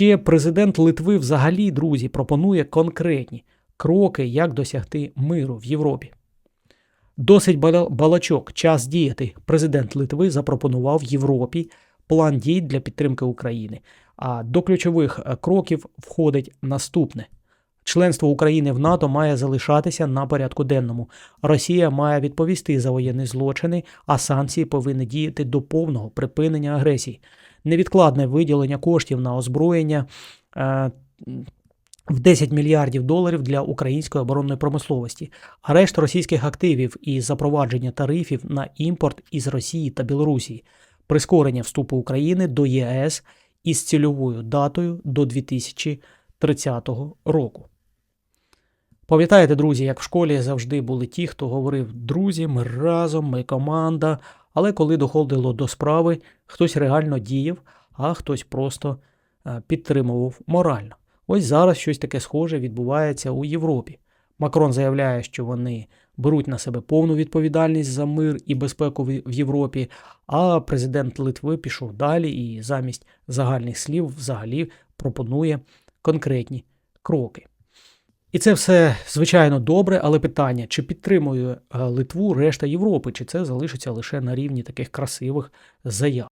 Ще президент Литви взагалі, друзі, пропонує конкретні кроки, як досягти миру в Європі. Досить балачок, час діяти. Президент Литви запропонував Європі план дій для підтримки України. А до ключових е, кроків входить наступне: членство України в НАТО має залишатися на порядку денному. Росія має відповісти за воєнні злочини, а санкції повинні діяти до повного припинення агресії. Невідкладне виділення коштів на озброєння. е, в 10 мільярдів доларів для української оборонної промисловості, арешт російських активів і запровадження тарифів на імпорт із Росії та Білорусі, прискорення вступу України до ЄС із цільовою датою до 2030 року. Пам'ятаєте, друзі, як в школі завжди були ті, хто говорив: друзі, ми разом, ми команда. Але коли доходило до справи, хтось реально діяв, а хтось просто е, підтримував морально. Ось зараз щось таке схоже відбувається у Європі. Макрон заявляє, що вони беруть на себе повну відповідальність за мир і безпеку в в Європі, а президент Литви пішов далі і замість загальних слів взагалі пропонує конкретні кроки. І це все, звичайно, добре, але питання, чи підтримує е, Литву решта Європи, чи це залишиться лише на рівні таких красивих заяв.